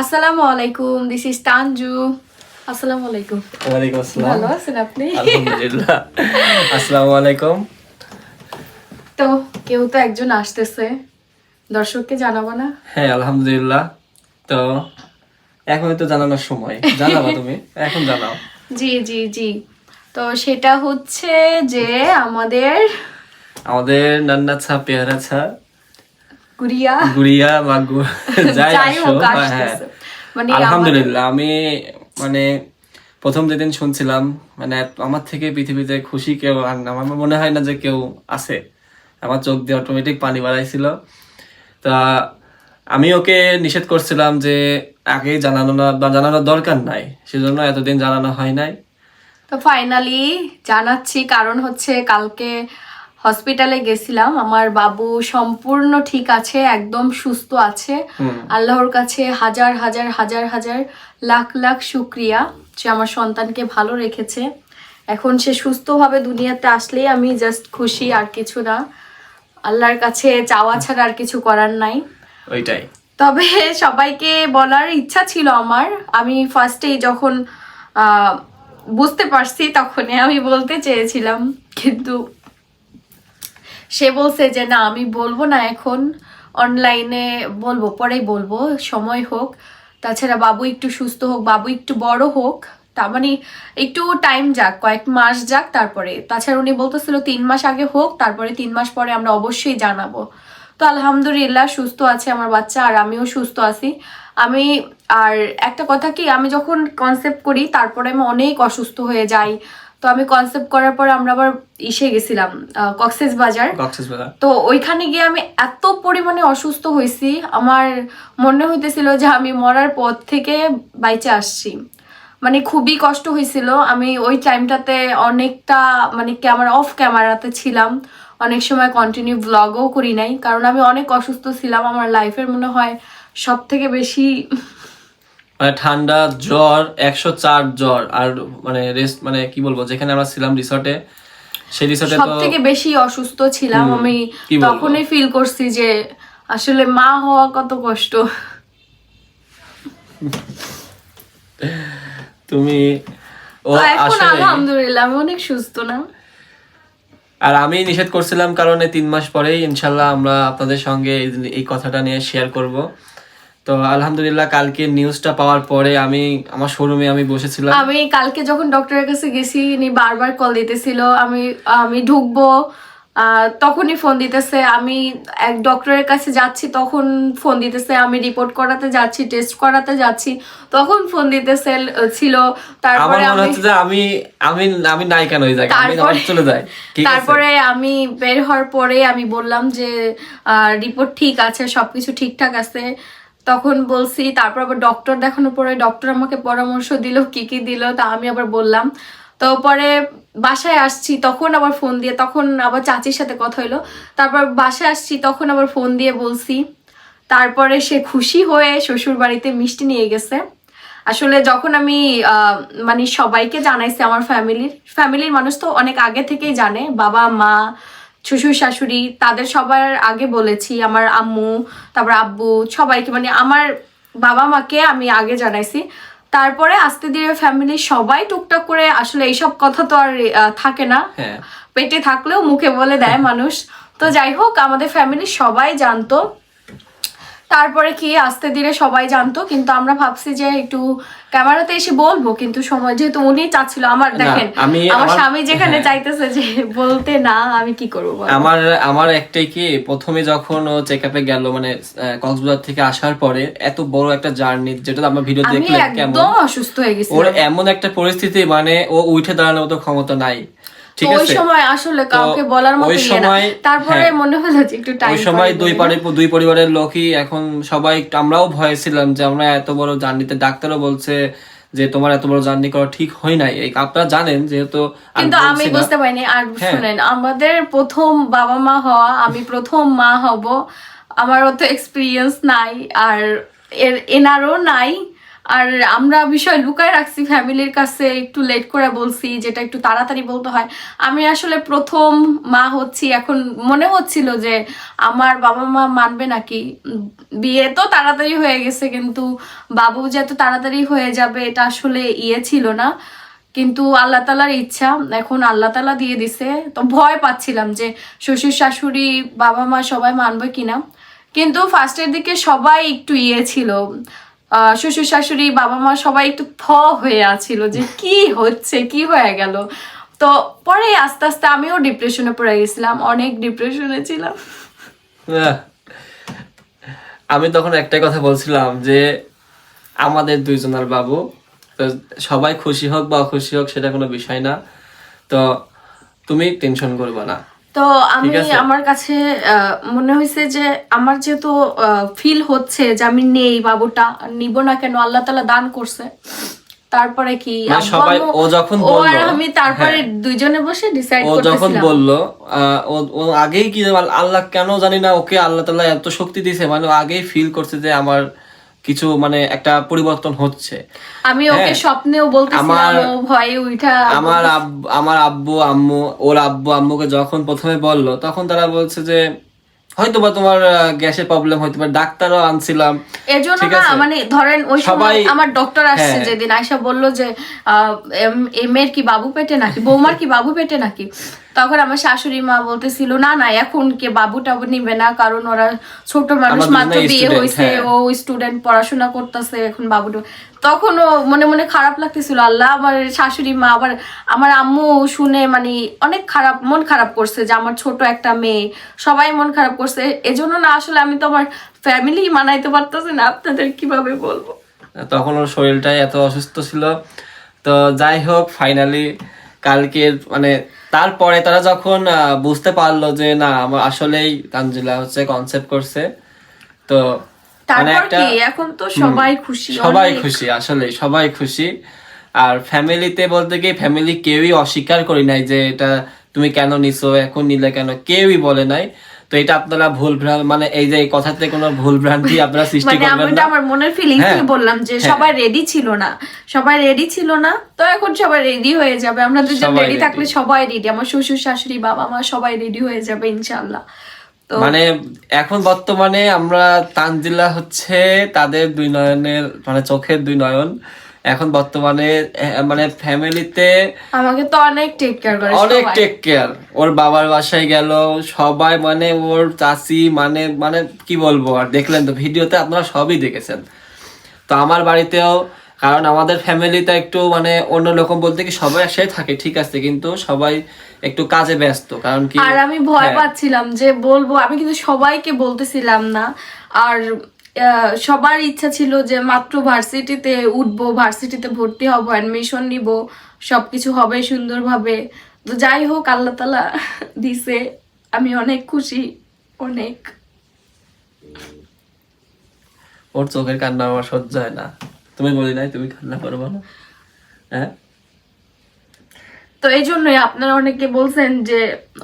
আসসালামু আলাইকুম this is Tanju. আসসালামু আলাইকুম। ওয়ালাইকুম আসসালাম। ভালো আছেন আপনি? আলহামদুলিল্লাহ। আসসালামু আলাইকুম। তো কেউ তো একজন আসতেছে। দর্শককে জানাব না? হ্যাঁ আলহামদুলিল্লাহ। তো এখনই তো জানানোর সময়। জানাবা তুমি? এখন জানাও। জি জি জি। তো সেটা হচ্ছে যে আমাদের আমাদের নান্না ছা পেয়ারা ছা গুড়িয়া। গুড়িয়া বা যাই হোক হ্যাঁ। মানে আলহামদুলিল্লাহ আমি মানে প্রথম যেদিন শুনছিলাম মানে আমার থেকে পৃথিবীতে খুশি কেউ আর আমার মনে হয় না যে কেউ আছে। আমার চোখ দিয়ে অটোমেটিক পানি বাড়াইছিল। তা আমি ওকে নিষেধ করছিলাম যে আগে জানানো না বা জানানোর দরকার নাই। সেজন্য এতদিন জানানো হয় নাই। তো ফাইনালি জানাচ্ছি কারণ হচ্ছে কালকে হসপিটালে গেছিলাম। আমার বাবু সম্পূর্ণ ঠিক আছে একদম সুস্থ আছে। আল্লাহর কাছে হাজার হাজার হাজার হাজার লাখ লাখ শুক্রিয়া যে আমার সন্তানকে ভালো রেখেছে। এখন সে সুস্থভাবে দুনিয়াতে আসলেই আমি জাস্ট খুশি আর কিছু না। আল্লাহর কাছে চাওয়া ছাড়া আর কিছু করার নাই। ওইটাই। তবে সবাইকে বলার ইচ্ছা ছিল আমার। আমি ফার্স্টেই যখন বুঝতে পারছি তখনই আমি বলতে চেয়েছিলাম। কিন্তু সে বলছে যে, না, আমি বলব না এখন অনলাইনে বলব, পরেই বলব, সময় হোক। তাছাড়া বাবু একটু সুস্থ হোক, বাবু একটু বড় হোক, তার মানে একটু টাইম যাক, কয়েক মাস যাক তারপরে। তাছাড়া উনি বলতেছিল তিন মাস আগে হোক, তারপরে তিন মাস পরে আমরা অবশ্যই জানাব। তো আলহামদুলিল্লাহ, সুস্থ আছে আমার বাচ্চা, আর আমিও সুস্থ আছি। আমি, আর একটা কথা কি, আমি যখন কনসেপ্ট করি, তারপরে আমি অনেক অসুস্থ হয়ে যাই তো আমি কনসেপ্ট করার পর আমরা আবার ইসে গেছিলাম কক্সেস বাজার কক্সেস বাজার তো ওইখানে গিয়ে আমি এত পরিমাণে অসুস্থ হয়েছি আমার মনে হইতেছিল যে আমি মরার পথ থেকে বাইচে আসছি। মানে খুবই কষ্ট হয়েছিল আমি ওই টাইমটাতে অনেকটা মানে ক্যামেরা অফ ক্যামেরাতে ছিলাম। অনেক সময় কন্টিনিউ ব্লগও করি নাই কারণ আমি অনেক অসুস্থ ছিলাম আমার লাইফের মনে হয় সব থেকে বেশি মানে ঠান্ডা জ্বর একশো চার জ্বর আর মানে রেস্ট মানে কি বলব যেখানে আমরা ছিলাম রিসর্টে সেই রিসর্টে সব থেকে বেশি অসুস্থ ছিলাম আমি তখনই ফিল করছি যে আসলে মা হওয়া কত কষ্ট। তুমি ও আসলে আলহামদুলিল্লাহ আমি অনেক সুস্থ না? আর আমি নিষেধ করছিলাম কারণে তিন মাস পরেই ইনশাল্লাহ আমরা আপনাদের সঙ্গে এই কথাটা নিয়ে শেয়ার করব। তো আলহামদুলিল্লাহ কালকে নিউজটা পাওয়ার পরে আমি আমার শোরুমে আমি বসেছিলাম। আমি কালকে যখন ডক্টরের কাছে গেছি উনি বারবার কল দিতেছিল আমি আমি ঢুকবো তখনই ফোন দিতেছে। আমি এক ডক্টরের কাছে যাচ্ছি তখন ফোন দিতেছে আমি রিপোর্ট করাতে যাচ্ছি টেস্ট করাতে যাচ্ছি তখন ফোন দিতেছে ছিল। তারপরে আমি আমি আমি আমি নাই কেন ওই জায়গায় আমি তারপরে চলে যাই তারপরে আমি বের হওয়ার পরে আমি বললাম যে রিপোর্ট ঠিক আছে সবকিছু ঠিকঠাক আছে। তখন বলছি, তারপর আবার ডক্টর দেখানোর পরে ডক্টর আমাকে পরামর্শ দিল, কি কি দিল, তা আমি আবার বললাম। তো পরে বাসায় আসছি, তখন আবার ফোন দিয়ে, তখন আবার চাচির সাথে কথা হইল। তারপর বাসায় আসছি, তখন আবার ফোন দিয়ে বলছি। তারপরে সে খুশি হয়ে শ্বশুর বাড়িতে মিষ্টি নিয়ে গেছে। আসলে যখন আমি মানে সবাইকে জানাইছি আমার ফ্যামিলির ফ্যামিলির মানুষ তো অনেক আগে থেকেই জানে, বাবা, মা শ্বশুর শাশুড়ি তাদের সবার আগে বলেছি আমার আম্মু তারপর আব্বু সবাইকে মানে আমার বাবা মাকে আমি আগে জানাইছি। তারপরে আস্তে ধীরে ফ্যামিলি সবাই টুকটাক করে আসলে এইসব কথা তো আর থাকে না। হ্যাঁ। পেটে থাকলেও মুখে বলে দেয় মানুষ। তো যাই হোক আমাদের ফ্যামিলি সবাই জানতো। তারপরে কি আস্তে ধীরে সবাই জানতো কিন্তু আমরা ভাবছি যে একটু ক্যামেরাতে এসে বলব কিন্তু সময় যেহেতু উনি চাচ্ছিল আমার দেখেন আমি আমার স্বামী যেখানে হ্যাঁ। চাইতেছে যে বলতে না আমি কি করব আমার আমার একটাই কি প্রথমে যখন ও চেক আপে গেল মানে কক্সবাজার থেকে আসার পরে এত বড় একটা জার্নি যেটা আমরা ভিডিও আমি দেখলে কেমন। একদম অসুস্থ হয়ে গেছি ওর এমন একটা পরিস্থিতি মানে ও উঠে দাঁড়ানোর মতো ক্ষমতা নাই। ঠিক ওই সময় আসলে কাউকে বলার মতো ইয়ে না। তারপরে হ্যাঁ। মনে হলো যে একটু টাইম ওই সময় দুই পারে দুই পরিবারের লোকই এখন সবাই আমরাও ভয়ে ছিলাম যে আমরা এত বড় জার্নিতে ডাক্তারও বলছে যে তোমার এত বড় জার্নি করা ঠিক হয় নাই। আপনারা জানেন যেহেতু কিন্তু আমি বুঝতে পারিনি। আর হ্যাঁ। শুনেন আমাদের প্রথম বাবা মা হওয়া আমি প্রথম মা হব আমার অত এক্সপিরিয়েন্স নাই আর এর এনারও নাই আর আমরা বিষয় লুকায় রাখছি ফ্যামিলির কাছে, একটু লেট করে বলছি যেটা একটু তাড়াতাড়ি বলতে হয়। আমি আসলে প্রথম মা হচ্ছি, এখন মনে হচ্ছিল যে আমার বাবা মা মানবে নাকি। বিয়ে তো তাড়াতাড়ি হয়ে গেছে, কিন্তু বাবু যে এত তাড়াতাড়ি হয়ে যাবে, এটা আসলে ইয়ে ছিল না। কিন্তু আল্লাহ তালার ইচ্ছা, এখন আল্লাহ তালা দিয়ে দিছে। তো ভয় পাচ্ছিলাম যে শ্বশুর শাশুড়ি, বাবা মা সবাই মানবে কিনা। কিন্তু ফার্স্টের দিকে সবাই একটু ইয়ে ছিল। শ্বশুর শাশুড়ি বাবা মা সবাই একটু থ হয়ে আছিল যে কি হচ্ছে কি হয়ে গেল? তো পরে আস্তে আস্তে আমিও ডিপ্রেশনে পড়ে গেছিলাম অনেক ডিপ্রেশনে ছিলাম। আমি তখন একটাই কথা বলছিলাম যে আমাদের দুইজনের বাবু তো সবাই খুশি হোক বা খুশি হোক সেটা কোনো বিষয় না। তো তুমি টেনশন করবে না। তো আমি আমার কাছে মনে হয়েছে যে আমার যেহেতু ফিল হচ্ছে যে আমি নেই বাবুটা নিব না কেন? আল্লাহ তালা দান করছে। তারপরে কি? মানে সবাই- ও যখন আর আমি তারপরে হ্যাঁ। দুইজনে বসে ডিসাইড ও যখন বলল ও ও আগেই কি আল্লাহ কেন জানি না ওকে আল্লাহ তাআলা এত শক্তি দিয়েছে মানে আগেই ফিল করছে যে আমার কিছু মানে একটা পরিবর্তন হচ্ছে আমি ওকে হ্যাঁ। স্বপ্নেও বলতেছিলাম আমার- ও ভয়ে উঠা আমার আমার আব্বু আম্মু ওর আব্বু আম্মুকে যখন প্রথমে বলল তখন তারা বলছে যে হয়তো বা তোমার গ্যাসের প্রবলেম হয়তো বা ডাক্তারও আনছিলাম এজন্য না মানে ধরেন ওই সময় আমার ডক্টর আসছে হ্যাঁ। যেদিন আয়সা বলল যে এম- এমের কি বাবু পেটে নাকি বৌমার কি বাবু পেটে নাকি তখন আমার শাশুড়ি মা বলতেছিল না না এখন কে বাবু টাবু নিবে না কারণ ওরা ছোট মানুষ মাত্র বিয়ে হয়েছে হ্যাঁ। ও স্টুডেন্ট পড়াশোনা করতেছে এখন বাবু তখন ও মনে মনে খারাপ লাগতেছিল আল্লাহ আমার শাশুড়ি মা আবার আমার আম্মু শুনে মানে অনেক খারাপ মন খারাপ করছে যে আমার ছোট একটা মেয়ে সবাই মন খারাপ করছে এজন্য না আসলে আমি তো আমার ফ্যামিলি মানাইতে পারতেছি না আপনাদের কীভাবে বলব তখন ওর শরীরটাই এত অসুস্থ ছিল তো যাই হোক ফাইনালি কালকে মানে তারপরে তারা যখন বুঝতে পারল যে না আমার আসলেই তানজিলা হচ্ছে কনসেপ্ট করছে তো মানে এখন তো সবাই খুশি সবাই খুশি আসলে সবাই খুশি। আর ফ্যামিলিতে বলতে গিয়ে ফ্যামিলি কেউই অস্বীকার করি নাই যে এটা তুমি কেন নিছো এখন নিলে কেন কেউই বলে নাই। তো এটা আপনারা ভুল ভ্রান্তি মানে এই যে এই কথাতে কোনো ভুল ভ্রান্তি আপনারা সৃষ্টি মানে আমি করবেন না আমার মনের ফিলিংস হ্যাঁ। বললাম যে হ্যাঁ। সবাই রেডি ছিল না। সবাই রেডি ছিল না তো এখন সবাই রেডি হয়ে যাবে। আমরা দুজন রেডি থাকলে সবাই রেডি আমার শ্বশুর শাশুড়ি বাবা মা সবাই রেডি হয়ে যাবে ইনশাআল্লাহ। তো মানে এখন বর্তমানে আমরা তানজিলা হচ্ছে তাদের দুই নয়নের মানে চোখের দুই নয়ন। এখন বর্তমানে মানে ফ্যামিলিতে আমাকে তো অনেক টেক কেয়ার করে অনেক টেক কেয়ার ওর বাবার বাসায় গেল সবাই মানে ওর চাচি মানে মানে কি বলব আর দেখলেন তো ভিডিওতে আপনারা সবই দেখেছেন। তো আমার বাড়িতেও কারণ আমাদের ফ্যামিলিতে একটু মানে অন্যরকম বলতে কি সবাই একসাথে থাকে ঠিক আছে কিন্তু সবাই একটু কাজে ব্যস্ত কারণ কি আর আমি ভয় হ্যাঁ। পাচ্ছিলাম যে বলব আমি কিন্তু সবাইকে বলতেছিলাম না। আর সবার ইচ্ছা ছিল যে মাত্র ভার্সিটিতে উঠবো ভার্সিটিতে ভর্তি হব অ্যাডমিশন নিব সবকিছু হবে সুন্দরভাবে। তো যাই হোক আল্লাহ তালা দিছে। আমি অনেক খুশি অনেক। ওর চোখের কান্না আমার সহ্য হয় না। তুমি বলি নাই তুমি কান্না করব না হ্যাঁ? তো এই জন্যই আপনারা অনেকে বলছেন যে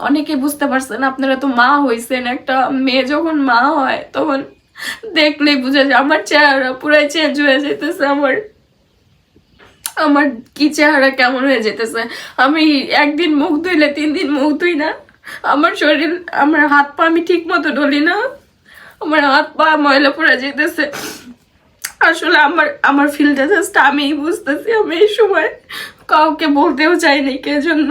অনেকে বুঝতে পারছেন আপনারা তো মা হয়েছেন একটা মেয়ে যখন মা হয় তখন দেখলেই বুঝা যায়, আমার চেহারা পুরাই চেঞ্জ হয়ে যেতেছে আমার আমার কি চেহারা কেমন হয়ে যেতেছে আমি একদিন মুখ ধুইলে তিন দিন মুখ ধুই না, আমার শরীর, আমার হাত পা আমি ঠিক মতো ডলি না, আমার হাত পা ময়লা পড়ে যেতেছে আসলে আমার আমার ফিলটা জাস্ট আমিই বুঝতেছি, আমি এই সময় কাউকে বলতেও চাইনি কে জন্য।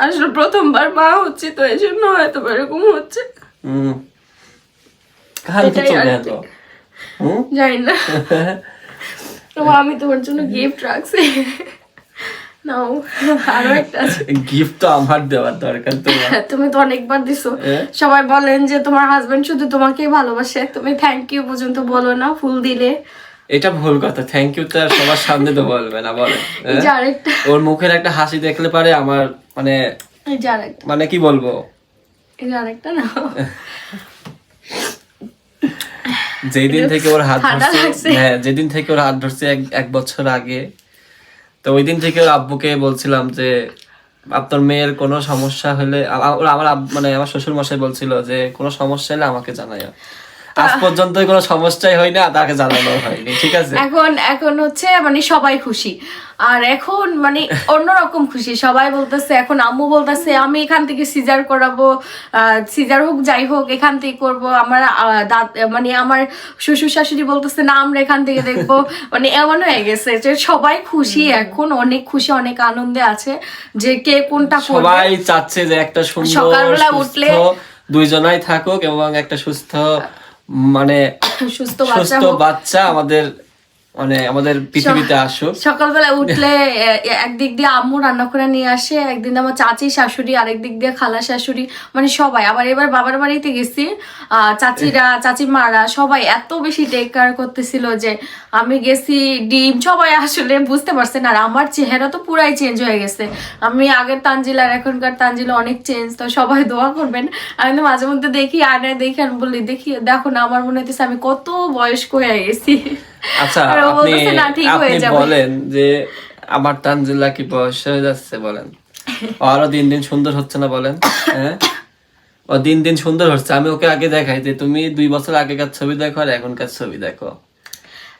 আসলে প্রথমবার মা হচ্ছে তো এই জন্য হয়তো এরকম হচ্ছে। চলে এলো জানি না। তো আমি তোমার জন্য গিফট রাখছি। নাও আরও একটা গিফট তো আমার দেওয়ার দরকার তো তুমি তো অনেকবার দিছো। হ্যাঁ। সবাই বলেন যে তোমার হাজবেন্ড শুধু তোমাকেই ভালোবাসে। তুমি থ্যাংক ইউ পর্যন্ত বলো না ফুল দিলে। এটা ভুল কথা থ্যাংক ইউ তো আর সবার সামনে তো বলবে না বলে ওর মুখের একটা হাসি দেখলে পারে আমার মানে মানে কি বলব? এই আরেকটা না। যেই দিন থেকে ওর হাত ধরছে হ্যাঁ যেদিন থেকে ওর হাত ধরছে এক এক বছর আগে তো ওই দিন থেকে ওর আব্বুকে বলছিলাম যে আপনার মেয়ের কোনো সমস্যা হলে আমার মানে আমার শ্বশুর মশাই বলছিল যে কোনো সমস্যা হলে আমাকে জানাইও আজ পর্যন্ত কোনো সমস্যাই হয় না তাকে জানানো হয়নি ঠিক আছে? এখন এখন হচ্ছে মানে সবাই খুশি। আর এখন মানে অন্যরকম খুশি সবাই বলতেছে এখন আম্মু বলতেছে আমি এখান থেকে সিজার করাবো সিজার হোক যাই হোক এখান থেকে করব। আমার দাদ মানে আমার শ্বশুর শাশুড়ি বলতেছে না আমরা এখান থেকে দেখব। মানে এমন হয়ে গেছে যে সবাই খুশি এখন অনেক খুশি অনেক আনন্দে আছে যে কে কোনটা সবাই চাচ্ছে যে একটা সুন্দর সকালবেলা উঠলে- দুইজনাই থাকুক এবং একটা সুস্থ মানে সুস্থ বাচ্চা সুস্থ বাচ্চা আমাদের মানে আমাদের পৃথিবীতে আসুক। সকালবেলা উঠলে একদিক দিয়ে আম্মু রান্না করে নিয়ে আসে একদিন আমার চাচি শাশুড়ি আরেক দিক দিয়ে খালা শাশুড়ি মানে সবাই। আবার এবার বাবার বাড়িতে গেছি চাচিরা চাচি মারা সবাই এত বেশি টেক কেয়ার করতেছিল যে আমি গেছি ডিম সবাই আসলে বুঝতে পারছেন। আর আমার চেহারা তো পুরাই চেঞ্জ হয়ে গেছে। আমি আগের তানজিল আর এখনকার তানজিল অনেক চেঞ্জ তো সবাই দোয়া করবেন। আমি তো মাঝে মধ্যে দেখি আয়নায় দেখি আর বলি দেখি দেখো না আমার মনে হচ্ছে আমি কত বয়স্ক হয়ে গেছি। আচ্ছা আপনি বলতেছে, "না, ঠিক আপনি বলেন যে আমার তানজিলা কি বয়স হয়ে যাচ্ছে বলেন? আরও দিন দিন সুন্দর হচ্ছে না বলেন? হ্যাঁ? ও দিন দিন সুন্দর হচ্ছে। আমি ওকে আগে দেখাই যে তুমি দুই বছর আগেকার ছবি দেখো আর এখনকার ছবি দেখো।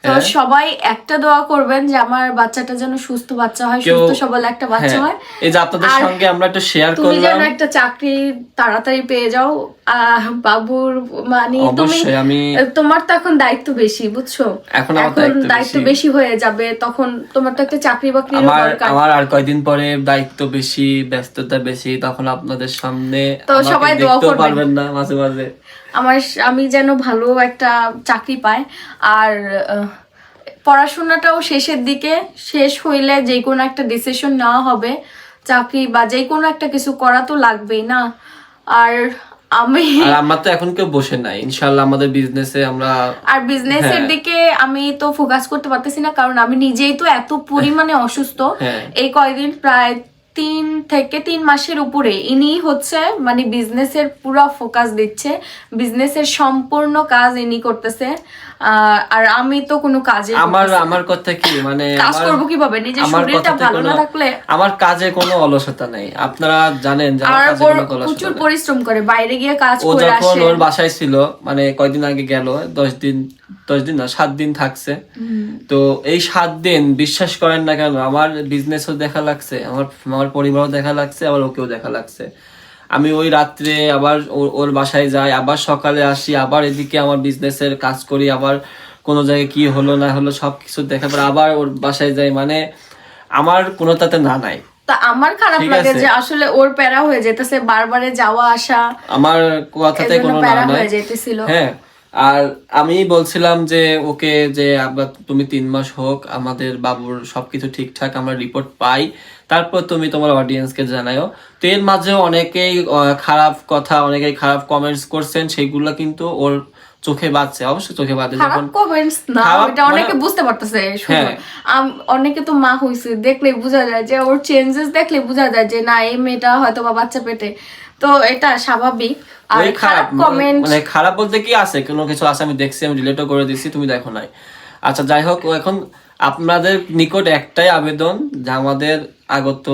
তো সবাই একটা দোয়া করবেন যে আমার বাচ্চাটা যেন সুস্থ বাচ্চা হয় সুস্থ সবল একটা বাচ্চা হ্যাঁ। হয়। এই যে আপনাদের সঙ্গে আমরা একটু শেয়ার করলাম তুমি যেন একটা চাকরি তাড়াতাড়ি পেয়ে যাও। বাবুর মানে তুমি তোমার তো এখন দায়িত্ব বেশি বুঝছ? এখন দায়িত্ব বেশি। হয়ে যাবে তখন তোমার তো একটা চাকরি বাকরি আমার দরকার। আমার আর কয়দিন পরে দায়িত্ব বেশি ব্যস্ততা বেশি তখন আপনাদের সামনে তো সবাই দোয়া করবেন। পারবেন না মাঝে মাঝে। আমার আমি যেন ভালো একটা চাকরি পাই। আর পড়াশোনাটাও শেষের দিকে শেষ হইলে যে কোনো একটা ডিসিশন নেওয়া হবে। চাকরি বা যে কোনো একটা কিছু করা তো লাগবেই না। আর আমি আর আমরা তো এখন কেউ বসে নাই। ইনশাল্লাহ আমাদের বিজনেসে আমরা আর বিজনেসের হ্যাঁ। দিকে আমি তো ফোকাস করতে পারতেছি না কারণ আমি নিজেই তো এত পরিমাণে অসুস্থ। হ্যাঁ। এই কয়দিন প্রায় তিন থেকে তিন মাসের উপরে ইনি হচ্ছে মানে বিজনেসের পুরো ফোকাস দিচ্ছে। বিজনেসের সম্পূর্ণ কাজ ইনি করতেছে। আর আমি তো কোনো কাজে আমার আমার কথা কি? মানে কাজ করব কীভাবে? নিজের শরীরটা ভালো না থাকলে আমার কাজে কোনো অলসতা নেই। আপনারা জানেন যে আমার কাজে কোনো অলসতা প্রচুর পরিশ্রম করে বাইরে গিয়ে কাজ করে আসে। ও যখন ওর বাসায় ছিল মানে কয়দিন আগে গেল দশ দিন দশ দিন না সাত দিন থাকছে। তো এই সাত দিন বিশ্বাস করেন না কেন আমার বিজনেসও দেখা লাগছে আমার আমার পরিবারও দেখা লাগছে আবার ওকেও দেখা লাগছে। আমি ওই রাত্রে আবার ওর- বাসায় যাই আবার সকালে আসি আবার এদিকে আমার বিজনেসের কাজ করি আবার কোনো জায়গায় কি হলো না হলো সবকিছু দেখার পর আবার ওর বাসায় যাই। মানে আমার কোনো তাতে না নাই। তা আমার খারাপ লাগে যে আসলে ওর প্যারা হয়ে যেতেছে বারবারে যাওয়া আসা আমার কথাতে কোনো না হয়ে যেতেছিল। হ্যাঁ আর আমি বলছিলাম যে ওকে যে আব্বা তুমি তিন মাস হোক আমাদের বাবুর সবকিছু ঠিকঠাক আমরা রিপোর্ট পাই। তারপর তুমি তোমার অডিয়েন্সকে জানাও তো এর মাঝেও অনেকেই খারাপ কথা অনেকেই খারাপ কমেন্টস করছেন সেইগুলো কিন্তু ওর চোখে বাজছে। অবশ্যই চোখে বাজে যখন কমেন্টস না এটা অনেকে মানে- বুঝতে পারতেছে হ্যাঁ। আম- অনেকে তো মা হইছে দেখলে বোঝা যায় যে ওর চেঞ্জেস দেখলে বোঝা যায় যে না এই মেয়েটা হয়তো বা বাচ্চা পেটে। তো এটা স্বাভাবিক। আর খারাপ মানে- কমেন্ট মানে খারাপ বলতে কি আছে? কোনো কিছু আছে আমি দেখছি আমি ডিলেটও করে দিচ্ছি তুমি দেখো নাই। আচ্ছা যাই হোক এখন আপনাদের নিকট একটাই আবেদন, যে আমাদের আগত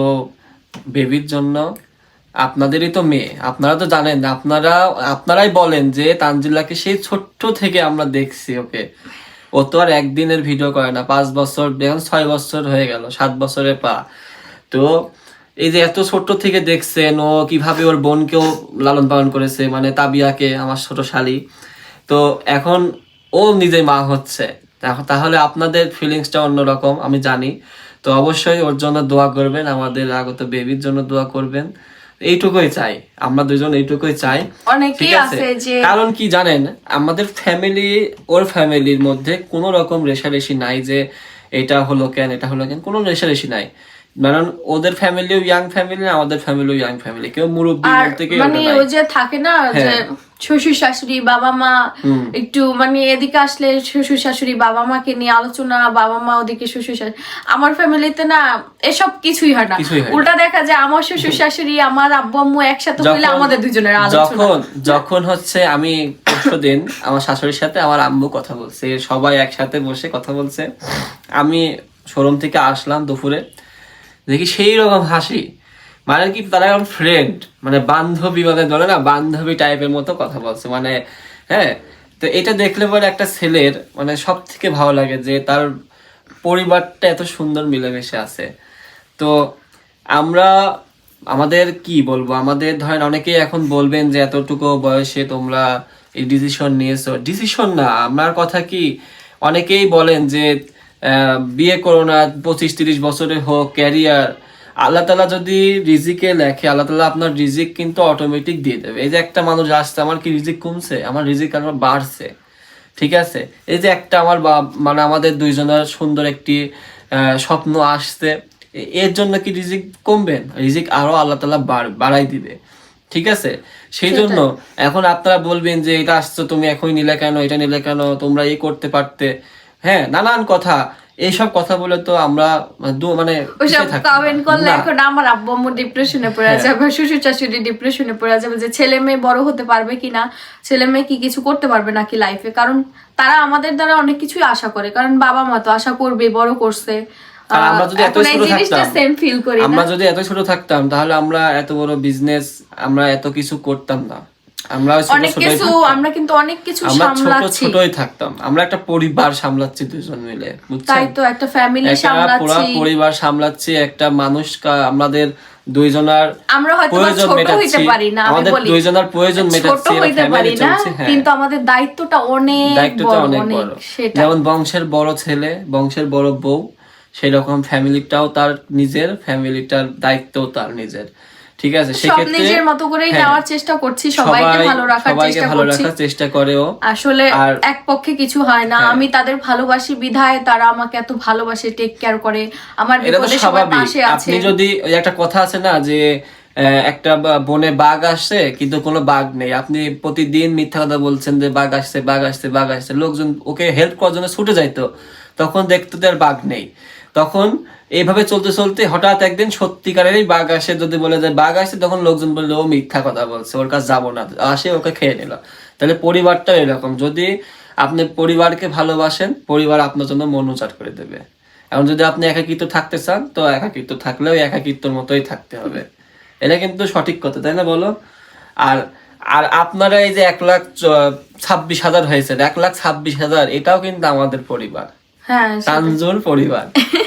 বেবির জন্য। আপনাদেরই তো মেয়ে। আপনারা তো জানেন, আপনারা, আপনারাই বলেন যে তানজিল্লাকে সেই ছোট্ট থেকে আমরা দেখছি, ওকে। ও তো আর একদিনের ভিডিও করে না, পাঁচ বছর এখন ছয় বছর হয়ে গেল, সাত বছরে পা। তো এই যে এত ছোট্ট থেকে দেখছেন, ও কীভাবে ওর বোনকেও লালন পালন করেছে মানে তাবিয়াকে, আমার ছোট শালি। তো এখন ও নিজে মা হচ্ছে। তাহলে আপনাদের ফিলিংসটা অন্যরকম আমি জানি। তো অবশ্যই ওর জন্য দোয়া করবেন আমাদের আগত বেবির জন্য দোয়া করবেন। এইটুকুই চাই আমরা দুজন এইটুকুই চাই অনেকেই আছে? যে কারণ কি জানেন আমাদের ফ্যামিলি ওর ফ্যামিলির মধ্যে কোনো রকম রেশারেশি নাই যে এটা হলো কেন এটা হলো কেন? কোনো রেশারেশি নাই। কারণ ওদের ফ্যামিলিও ইয়াং ফ্যামিলি আমাদের ফ্যামিলিও ইয়াং ফ্যামিলি কেউ মুরব্বী বলতে কেউ মানে ওই যে থাকে না যে হ্যাঁ। শ্বশুর শাশুড়ি বাবা মা একটু মানে এদিকে আসলে শ্বশুর শাশুড়ি বাবা মাকে নিয়ে আলোচনা বাবা মা ওদিকে শ্বশুর শাশুড়ি। আমার ফ্যামিলিতে না এসব কিছুই হয় না। উল্টা দেখা যায় আমার শ্বশুর শাশুড়ি আমার আব্বু আম্মু একসাথে হইলে আমাদের দুজনের আলোচনা। যখন যখন হচ্ছে আমি পরশু দিন আমার শাশুড়ির সাথে আমার আম্মু কথা বলছে সবাই একসাথে বসে কথা বলছে। আমি শোরুম থেকে আসলাম দুপুরে। দেখি সেই রকম হাসি। মানে কি, তারা এখন ফ্রেন্ড মানে বান্ধবী মানে ধরে না, বান্ধবী টাইপের মতো কথা বলছে। মানে হ্যাঁ তো এটা দেখলে পরে একটা ছেলের মানে সব থেকে ভালো লাগে যে তার পরিবারটা এত সুন্দর মিলেমিশে আছে। তো আমরা, আমাদের কি বলব, আমাদের ধরেন অনেকেই এখন বলবেন যে এতটুকু বয়সে তোমরা এই ডিসিশন নিয়েছো। ডিসিশন না, আমার কথা কি, অনেকেই বলেন যে বিয়ে করো না পঁচিশ তিরিশ বছরে হোক ক্যারিয়ার আল্লাহ তালা যদি রিজিকে লেখে আল্লাহ তালা আপনার রিজিক কিন্তু অটোমেটিক দিয়ে দেবে। এই যে একটা মানুষ আসছে আমার কি রিজিক কমছে? আমার রিজিক আমার বাড়ছে। ঠিক আছে? এই যে একটা আমার বা- মানে আমাদের দুইজনের সুন্দর একটি স্বপ্ন আসছে এর জন্য কি রিজিক কমবেন রিজিক আরও আল্লাহ তালা বাড়াই দিবে। ঠিক আছে? সেই জন্য এখন আপনারা বলবেন যে এটা আসছো তুমি এখনই নিলে কেন? এটা নিলে কেন? তোমরা এই করতে পারতে। হ্যাঁ নানান কথা। এইসব কথা বলে তো আমরা দু- মানে। কমেন্ট করলে হ্যাঁ। এখন আমার আব্বু আম্মু ডিপ্রেশনে পড়ে যাবে শ্বশুর শাশুড়ি ডিপ্রেশনে পড়ে যাবে যে ছেলে মেয়ে বড় হতে পারবে কিনা ছেলে মেয়ে কি কিছু করতে পারবে নাকি লাইফে কারণ তারা আমাদের দ্বারা অনেক কিছুই আশা করে কারণ বাবা মা তো আশা করবে বড় করছে। আর আমরা যদি এত ছোট থাকতাম আমরা যদি এত ছোট থাকতাম তাহলে আমরা এত বড় বিজনেস আমরা এত কিছু করতাম না। আমরা অনেক কিছু আমরা কিন্তু অনেক কিছু ছোট সামলাচ্ছি। ছোটই থাকতাম। আমরা একটা পরিবার সামলাচ্ছি দুজন মিলে তাই তো একটা ফ্যামিলি সামলাচ্ছি। পরিবার সামলাচ্ছি একটা মানুষ আমাদের দুইজনার আমরা হয়তো ছোট হইতে পারি না আমি আমাদের বলি। দুইজনের প্রয়োজন মেটাচ্ছি এরা হইতে পারি না হ্যাঁ। কিন্তু আমাদের দায়িত্বটা অনেক দায়িত্বটা অনেক বড়। যেমন বংশের বড় ছেলে বংশের বড় বউ সেই রকম ফ্যামিলিটাও তার নিজের ফ্যামিলিটার দায়িত্বও তার নিজের। ঠিক আছে? সেক্ষেত্রে নিজের মতো করেই হ্যাঁ, নেওয়ার চেষ্টা করছি সবাইকে ভালো রাখার চেষ্টা ভালো রাখার চেষ্টা করেও। আসলে এক পক্ষে কিছু হয় না। হ্যাঁ। আমি তাদের ভালোবাসি বিধায় তারা আমাকে এত ভালোবাসে টেক কেয়ার করে। আমার বিপদে সবার পাশে আছে। আপনি যদি একটা কথা আছে না যে একটা বনে বাঘ আসছে কিন্তু কোনো বাঘ নেই। আপনি প্রতিদিন মিথ্যা কথা বলছেন যে বাঘ আসছে বাঘ আসছে বাঘ আসছে। লোকজন ওকে হেল্প করার জন্য ছুটে যাইতো। তখন দেখতো আর বাঘ নেই। তখন এইভাবে চলতে চলতে হঠাৎ একদিন সত্যিকারেরই বাঘ আসে যদি বলে যে বাঘ আসছে তখন লোকজন বলল ও মিথ্যা কথা বলছে ওর কাছে যাব না। আসে ওকে খেয়ে নিল। তাহলে পরিবারটা এরকম। যদি আপনি পরিবারকে ভালোবাসেন পরিবার আপনার জন্য মন উচাট করে দেবে। এখন যদি আপনি একাকিত্ব থাকতে চান তো একাকিত্ব থাকলেও একাকিত্বর মতোই থাকতে হবে। এটা কিন্তু সঠিক কথা তাই না বলো? আর আর আপনারা এই যে এক লাখ ছাব্বিশ হাজার হয়েছে এক লাখ ছাব্বিশ হাজার এটাও কিন্তু আমাদের পরিবার। হ্যাঁ তানজুর পরিবার।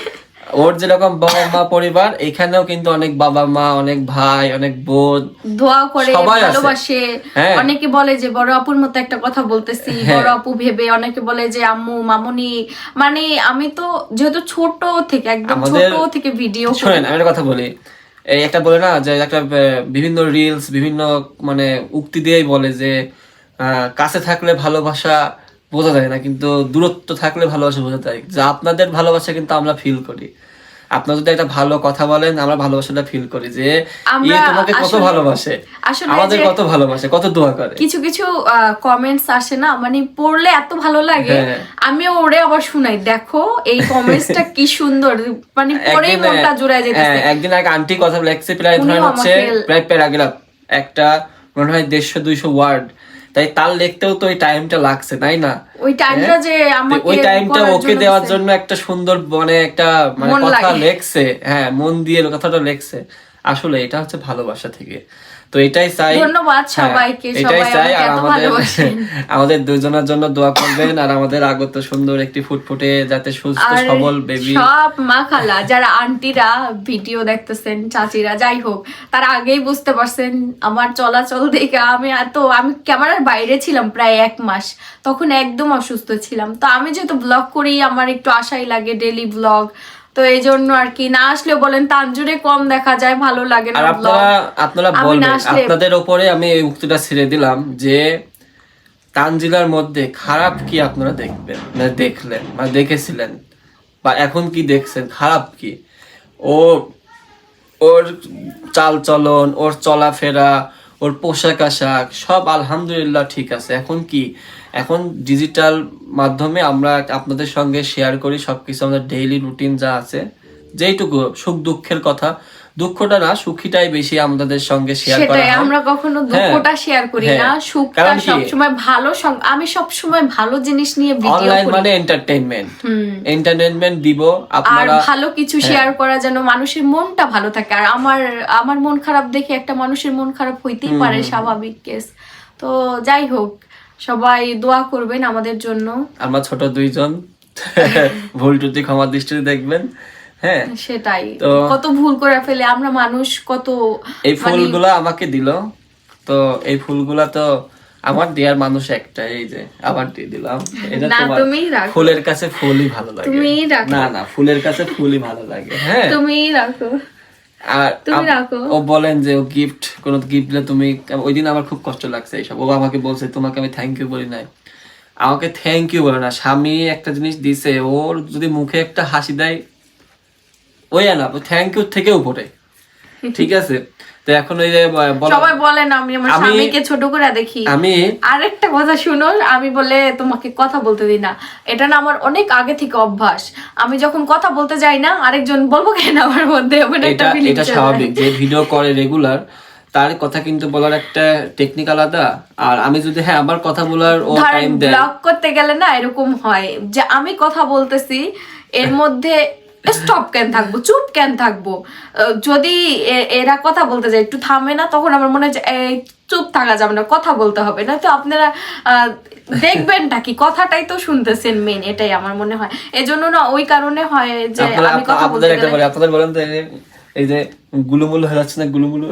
ওর যেরকম বাবা মা পরিবার এখানেও কিন্তু অনেক বাবা মা অনেক ভাই অনেক বোন দোয়া করে ভালোবাসে। হ্যাঁ। অনেকে বলে যে বড় আপুর মতো একটা কথা বলতেছি হ্যাঁ। বড় আপু ভেবে। অনেকে বলে যে আম্মু মামুনি। মানে আমি তো যেহেতু ছোট থেকে একদম ছোট থেকে ভিডিও শোনেন আমি একটা কথা বলি। এই একটা বলে না যে একটা বিভিন্ন রিলস বিভিন্ন মানে উক্তি দিয়েই বলে যে আহ, কাছে থাকলে ভালোবাসা বোঝা যায় না কিন্তু দূরত্ব থাকলে ভালোবাসা বোঝা যায়। যে আপনাদের ভালোবাসা কিন্তু আমরা ফিল করি। আপনারা যদি একটা ভালো কথা বলেন আমরা ভালোবাসাটা ফিল করি যে ইয়ে তোমাকে কত ভালোবাসে আমাদের কত ভালোবাসে কত দোয়া করে। কিছু কিছু কমেন্টস আসে না মানে পড়লে এত ভালো লাগে হ্যাঁ। আমিও ওরে আবার শুনাই দেখো এই কমেন্টসটা কি সুন্দর। মানে পড়েই মনটা জুড়ায় যেতেছে হ্যাঁ, একদিন এক আন্টি কথা লেখছে প্রায় ধরেন হচ্ছে প্রায় প্যারাগ্রাফ একটা মনে হয় দেড়শো দুইশো ওয়ার্ড তাই তার লিখতেও তো ওই টাইমটা লাগছে তাই না ওই টাইমটা হ্যাঁ? যে আমাকে ওই টাইমটা ওকে দেওয়ার জন্য একটা সুন্দর মানে একটা মানে কথা। লেখছে হ্যাঁ মন দিয়ে কথাটা লেখছে আসলে এটা হচ্ছে ভালোবাসা থেকে। তো এটাই চাই। ধন্যবাদ হ্যাঁ, সবাইকে, এটাই চাই। আর আমাদের। আমাদের দুজনের জন্য দোয়া করবেন আর আমাদের আগত সুন্দর একটি ফুটফুটে যাতে সুস্থ সবল বেবি সব মা খালা যারা আন্টিরা ভিডিও দেখতেছেন চাচিরা যাই হোক তারা আগেই বুঝতে পারছেন আমার চলাচল দেখে আমি এত আমি ক্যামেরার বাইরে ছিলাম প্রায় এক মাস তখন একদম অসুস্থ ছিলাম। তো আমি যেহেতু ব্লগ করি আমার একটু আশাই লাগে ডেলি ব্লগ তো এই জন্য আর কি। না আসলেও বলেন তানজুরে কম দেখা যায় ভালো লাগে না আপনারা আপনারা বলবেন আপনাদের উপরে আমি এই উক্তিটা ছেড়ে দিলাম যে তানজিলার মধ্যে খারাপ কি আপনারা দেখবেন? মানে দেখলেন মানে দেখেছিলেন বা এখন কি দেখছেন খারাপ কি? ও ওর চাল চলন ওর চলাফেরা ওর পোশাক আশাক সব আলহামদুলিল্লাহ ঠিক আছে। এখন কি এখন ডিজিটাল মাধ্যমে আমরা আপনাদের সঙ্গে শেয়ার করি সবকিছু আমাদের ডেইলি রুটিন যা আছে। যেইটুকু সুখ দুঃখের কথা দুঃখটা না সুখীটাই বেশি আমাদের সঙ্গে শেয়ার করা হয়। আমরা কখনো দুঃখটা শেয়ার করি হ্যাঁ। না সুখটা কারণ কি? সবসময় ভালো আমি সবসময় ভালো জিনিস নিয়ে ভিডিও অনলাইন মানে এন্টারটেইনমেন্ট এন্টারটেইনমেন্ট দিব আপনারা আর ভালো কিছু হ্যাঁ। শেয়ার করা যেন মানুষের মনটা ভালো থাকে। আর আমার আমার মন খারাপ দেখে একটা মানুষের মন খারাপ হইতেই পারে স্বাভাবিক কেস তো যাই হোক সবাই দোয়া করবেন আমাদের জন্য। আমরা ছোট দুইজন। ভুল ত্রুটি ক্ষমা দৃষ্টিতে দেখবেন। হ্যাঁ। সেটাই। কত ভুল করে ফেলে আমরা মানুষ কত এই মানে ফুলগুলা আমাকে দিল। তো এই ফুলগুলা তো আমার দেয়ার মানুষ একটা এই যে আবার দিয়ে দিলাম। এটা তোমার রাখো। ফুলের কাছে ফুলই ভালো লাগে। রাখো। না না ফুলের কাছে ফুলই ভালো লাগে। হ্যাঁ। তুমি রাখো। আর। ও বলেন যে ও গিফট কোন গিফট দিলে তুমি ওই দিন আমার খুব কষ্ট লাগছে এইসব। ও আমাকে বলছে তোমাকে আমি থ্যাংক ইউ বলি নাই। আমাকে থ্যাংক ইউ বলে না। স্বামী একটা জিনিস দিছে ওর যদি মুখে একটা হাসি দেয় ওই না থ্যাংক ইউ থেকে উপরে। ঠিক আছে? তো এখন ওই যে ব- বলো- সবাই বলেন আমি আমার আমি- স্বামীকে ছোট করে দেখি। আমি আরেকটা কথা শুনো আমি বলে তোমাকে কথা বলতে দিই না। এটা না আমার অনেক আগে থেকে অভ্যাস। আমি যখন কথা বলতে যাই না আরেকজন বলব কেন আমার মধ্যে? এটা এটা স্বাভাবিক যে ভিডিও করে রেগুলার তার কথা কিন্তু বলার একটা টেকনিক আলাদা। আর আমি যদি হ্যাঁ আমার কথা বলার ও টাইম দেয় ব্লগ করতে গেলে না এরকম হয় যে আমি কথা বলতেছি এর মধ্যে স্টপ কেন থাকব? চুপ কেন থাকব? যদি এরা কথা বলতে যায় একটু থামে না তখন আমার মনে হয় এই চুপ থাকা যাবে না কথা বলতে হবে। না তো আপনারা আহ, দেখবেনটা কি? কথাটাই তো শুনতেছেন মেন এটাই আমার মনে হয়। এজন্য না ওই কারণে হয় যে আমি কথা বলতে আপনাদের বলেন তো এই যে- গুলুমুলু হয়ে যাচ্ছে না গুলুমুলু?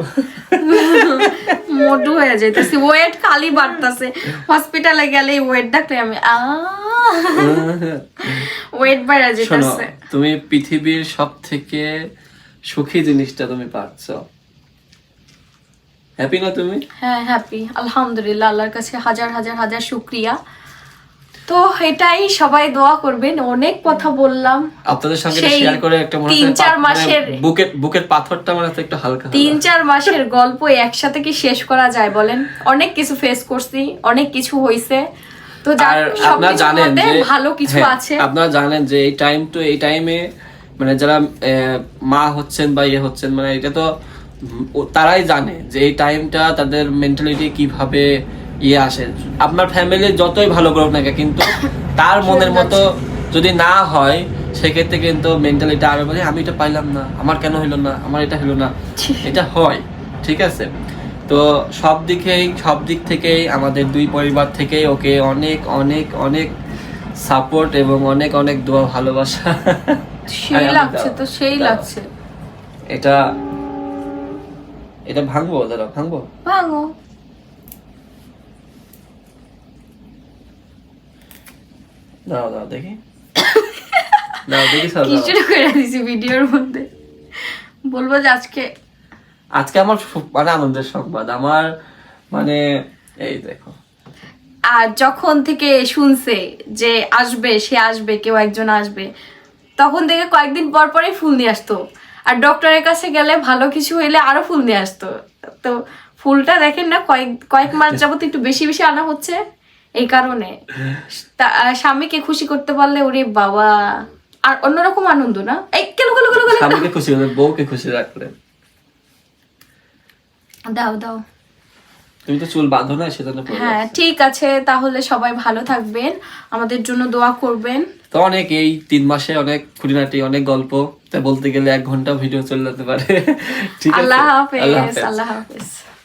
মোটু হয়ে যাইতেছি ওয়েট খালি বাড়তেছে। হসপিটালে গেলে ওয়েট ডাকলে আমি ওয়েট বেড়ে যেতেছে তুমি পৃথিবীর সব থেকে সুখী জিনিসটা তুমি পাচ্ছ। হ্যাপি না তুমি? হ্যাঁ হ্যাপি আলহামদুলিল্লাহ আল্লাহর কাছে হাজার হাজার হাজার শুক্রিয়া। তো এটাই সবাই দোয়া করবেন। অনেক কথা বললাম। আপনাদের সঙ্গে শেয়ার করে একটা মনে তিন চার মানে মাসের- বুকের বুকের পাথরটা একটু হালকা তিন চার মাসের গল্প একসাথে কি শেষ করা যায় বলেন? অনেক কিছু ফেস করছি অনেক কিছু হইছে। তো আপনারা জানেন যে ভালো কিছু হ্যাঁ, আছে। আপনারা জানেন যে এই টাইম তো এই টাইমে মানে যারা মা হচ্ছেন বা ইয়ে হচ্ছেন মানে এটা তো তারাই জানে যে এই টাইমটা তাদের মেন্টালিটি কীভাবে ইয়ে আসে। আপনার ফ্যামিলি যতই ভালো করুক না কিন্তু তার মনের মতো যদি না হয় সেক্ষেত্রে কিন্তু মেন্টালিটি আরও বলে আমি এটা পাইলাম না আমার কেন হলো না আমার এটা হলো না। এটা হয় ঠিক আছে? তো সব দিকেই সব দিক থেকেই আমাদের দুই পরিবার থেকেই ওকে অনেক অনেক অনেক সাপোর্ট এবং অনেক অনেক দোয়া ভালোবাসা। সেই লাগছে তো সেই লাগছে। এটা এটা ভাঙবো দাদা ভাঙবো? ভাঙো। দাও দাও দেখি। দাও দেখি সব কিছু করে দিছি ভিডিওর মধ্যে? বলব যে আজকে আজকে আমার মানে আনন্দের সংবাদ। আমার মানে এই দেখো। আর যখন থেকে শুনছে যে আসবে সে আসবে কেউ একজন আসবে তখন থেকে কয়েকদিন পর পরই ফুল নিয়ে আসতো। আর ডক্টরের কাছে গেলে ভালো কিছু হইলে আরও ফুল নিয়ে আসতো। তো ফুলটা দেখেন না কয়েক কয়েক মাস যাবত একটু বেশি বেশি আনা হচ্ছে এই কারণে। স্বামীকে খুশি করতে পারলে ওরে বাবা আর অন্যরকম আনন্দ না? এই কেন কেন স্বামীকে খুশি বউকে খুশি রাখলে দাও দাও। তুমি তো চুল বাঁধো না সেজন্য হ্যাঁ ঠিক আছে তাহলে সবাই ভালো থাকবেন। আমাদের জন্য দোয়া করবেন। তো অনেক এই তিন মাসে অনেক খুঁটিনাটি অনেক গল্প। তা বলতে গেলে এক ঘণ্টা ভিডিও চলে যেতে পারে। ঠিক আছে। আল্লাহ হাফেজ আল্লাহ হাফেজ। আল্লাহ হাফেজ।